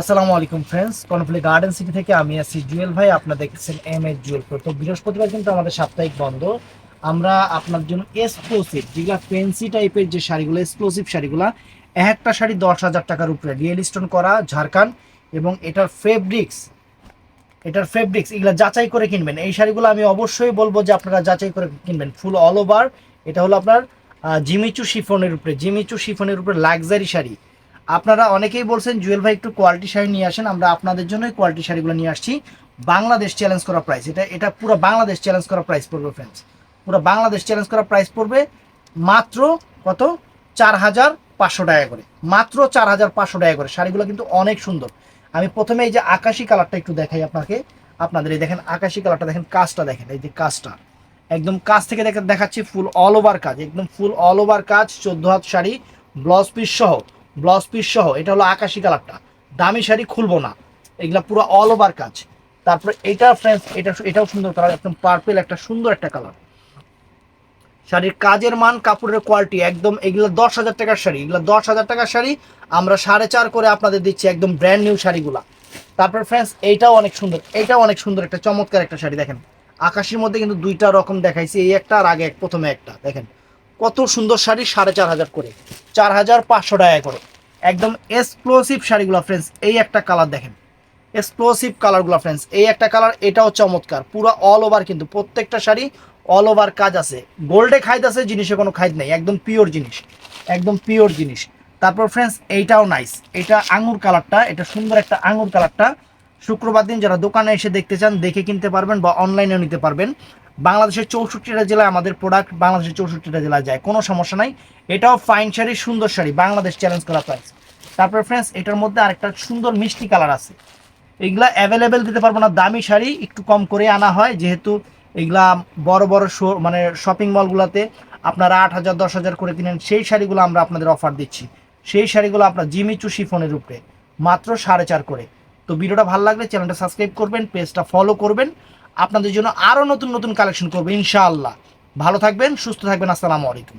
আসসালামু আলাইকুম friends Karnaphuli garden city থেকে আমি আছি জুয়েল ভাই, আপনারা দেখছেন এম এস জুয়েল তো বৃহস্পতিবার কিন্তু আমাদের সাপ্তাহিক বন্ধ। আমরা আপনার জন্য এক্সক্লুসিভ যেগুলা ফেন্সি টাইপের যে শাড়িগুলো এক্সক্লুসিভ শাড়িগুলা এক একটা শাড়ি দশ হাজার টাকার উপরে রিয়েল স্টোন করা ঝাড়খান এবং এটার ফেব্রিক্স এটার ফেব্রিক্স এগুলা যাচাই করে কিনবেন। এই শাড়িগুলো আমি অবশ্যই বলব যে আপনারা যাচাই করে কিনবেন ফুল অল ওভার এটা হলো আপনার জিমিচু শিফনের উপরে জিমিচু শিফনের উপরে লাক্সারি শাড়ি। আপনারা অনেকেই বলছেন, জুয়েল ভাই একটু কোয়ালিটি শাড়ি নিয়ে আসেন, আমরা আপনাদের জন্যই কোয়ালিটি শাড়িগুলো নিয়ে আসছি। বাংলাদেশ চ্যালেঞ্জ করা প্রাইস এটা এটা পুরো বাংলাদেশ চ্যালেঞ্জ করা প্রাইস পড়বে ফ্রেন্ডস পুরো বাংলাদেশ চ্যালেঞ্জ করা প্রাইস পড়বে মাত্র কত? চার হাজার পাঁচশো টাকা করে। মাত্র চার হাজার পাঁচশো টাকা করে। শাড়িগুলো কিন্তু অনেক সুন্দর। আমি প্রথমে এই যে আকাশি কালারটা একটু দেখাই আপনাকে। আপনাদের এই দেখেন, আকাশি কালারটা দেখেন, কাজটা দেখেন, এই যে কাজটা। একদম কাজ থেকে দেখে দেখাচ্ছি ফুল অল ওভার কাজ, একদম ফুল অল ওভার কাজ, চোদ্দ হাত শাড়ি ব্লাউজ পিস সহ। ব্লাউজ পিস সহ, এটা হলো আকাশি কালারটা। দামি শাড়ি খুলবো না। এগুলা পুরো অল ওভার কাজ। তারপরে এটা ফ্রেন্ডস এটা এটাও সুন্দর কালার একদম পার্পেল একটা সুন্দর একটা কালার শাড়ির কাজের মান, কাপড়ের কোয়ালিটি একদম এগুলো দশ হাজার টাকার শাড়ি। এগুলো দশ হাজার টাকার শাড়ি, আমরা সাড়ে চার করে আপনাদের দিচ্ছি একদম ব্র্যান্ড নিউ শাড়িগুলা। তারপর ফ্রেন্ডস এইটাও অনেক সুন্দর, এইটাও অনেক সুন্দর একটা, চমৎকার একটা শাড়ি দেখেন। আকাশের মধ্যে কিন্তু দুইটা রকম দেখাইছি, এই একটা আর আগে এক, প্রথমে একটা, দেখেন। কত সুন্দর শাড়ি, সাড়ে চার হাজার করে। চার হাজার পাঁচশো টাকা করে। একদম এক্সপ্লোসিভ শাড়িগুলো ফ্রেন্ডস এই একটা কালার দেখেন। এক্সপ্লোসিভ কালারগুলো ফ্রেন্ডস এই একটা কালার এটাও চমৎকার, পুরো অল ওভার কিন্তু প্রত্যেকটা শাড়ি অল ওভার কাজ আছে। গোল্ডে খাইদ আছে, জিনিসে কোনো খাইদ নেই, একদম পিওর জিনিস, একদম পিওর জিনিস। তারপর ফ্রেন্ডস এইটাও নাইস এটা আঙুর কালারটা এটা সুন্দর একটা আঙুর কালারটা শুক্রবার দিন যারা দোকানে এসে দেখতে চান, দেখে কিনতে পারবেন বা অনলাইনেও নিতে পারবেন। বাংলাদেশের চৌষট্টিটা জেলায় আমাদের প্রোডাক্ট বাংলাদেশের চৌষট্টিটা জেলায় যায়, কোনো সমস্যা নাই। এটাও ফাইন শাড়ি, সুন্দর শাড়ি, বাংলাদেশ চ্যালেঞ্জ করা প্রাইস তারপর ফ্রেন্ডস এটার মধ্যে আরেকটা সুন্দর মিষ্টি কালার আছে। এগুলা অ্যাভেলেবেল দিতে পারব না, দামি শাড়ি একটু কম করে আনা হয়, যেহেতু এগুলা বড় বড় শো মানে শপিং মলগুলোতে আপনারা আট হাজার, দশ হাজার করে কিনেন, সেই শাড়িগুলো আমরা আপনাদের অফার দিচ্ছি। সেই শাড়িগুলো আপনার জিমিচু শিফনের উপরে, মাত্র সাড়ে চার করে। তো ভিডিওটা ভালো লাগলে চ্যানেলটা সাবস্ক্রাইব করবেন পেজটা ফলো করবেন। আপনাদের জন্য আরও নতুন নতুন কালেকশন করব ইনশাআল্লাহ। ভালো থাকবেন সুস্থ থাকবেন আসসালামু আলাইকুম।